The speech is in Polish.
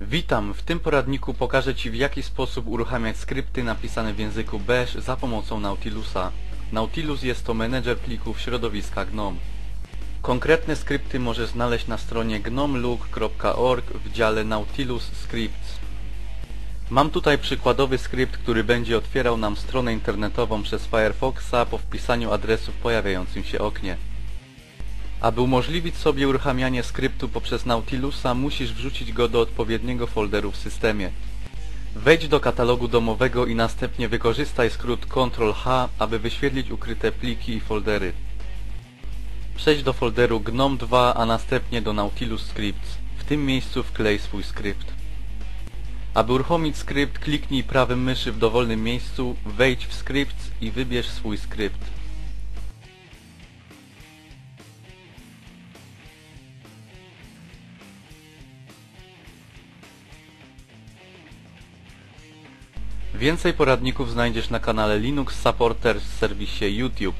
Witam, w tym poradniku pokażę Ci w jaki sposób uruchamiać skrypty napisane w języku Bash za pomocą Nautilusa. Nautilus jest to menedżer plików środowiska GNOME. Konkretne skrypty możesz znaleźć na stronie gnomlook.org w dziale Nautilus Scripts. Mam tutaj przykładowy skrypt, który będzie otwierał nam stronę internetową przez Firefoxa po wpisaniu adresu w pojawiającym się oknie. Aby umożliwić sobie uruchamianie skryptu poprzez Nautilusa, musisz wrzucić go do odpowiedniego folderu w systemie. Wejdź do katalogu domowego i następnie wykorzystaj skrót Ctrl-H, aby wyświetlić ukryte pliki i foldery. Przejdź do folderu GNOME2, a następnie do Nautilus Scripts. W tym miejscu wklej swój skrypt. Aby uruchomić skrypt, kliknij prawym myszy w dowolnym miejscu, wejdź w Scripts i wybierz swój skrypt. Więcej poradników znajdziesz na kanale Linux Supporters w serwisie YouTube.